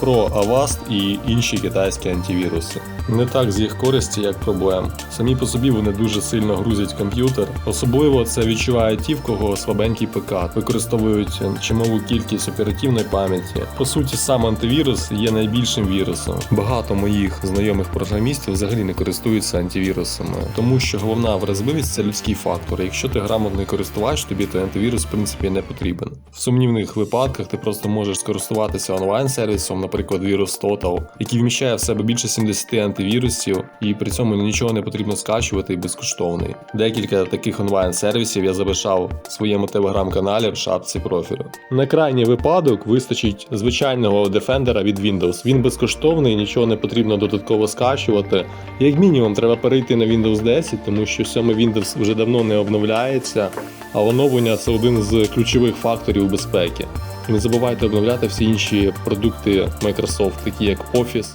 про Avast і інші китайські антивіруси. Не так з їх користі, як проблем. Самі по собі вони дуже сильно грузять комп'ютер. Особливо це відчувають ті, в кого слабенький ПК, використовують чималу кількість оперативної пам'яті. По суті, сам антивірус є найбільшим вірусом. Багато моїх знайомих програмістів взагалі не користуються антивірусами, тому що головна вразливість це людський фактор. Якщо ти грамотний користувач, тобі той антивірус в принципі не потрібен. В сумнівних випадках ти просто можеш скористуватися онлайн-сервісом, наприклад, Virus Total, який вміщає в себе більше 70 антивірусів, і при цьому нічого не потрібно скачувати і безкоштовний. Декілька таких онлайн-сервісів я залишав в своєму телеграм-каналі в шапці профілю. На крайній випадок вистачить звичайного Defender від Windows. Він безкоштовний, нічого не потрібно додатково скачувати. Як мінімум, треба перейти на Windows 10, тому що 7 Windows вже давно не обновляється, а оновлення це один з ключових факторів безпеки. Не забувайте обновляти всі інші продукти Microsoft, такі як Office,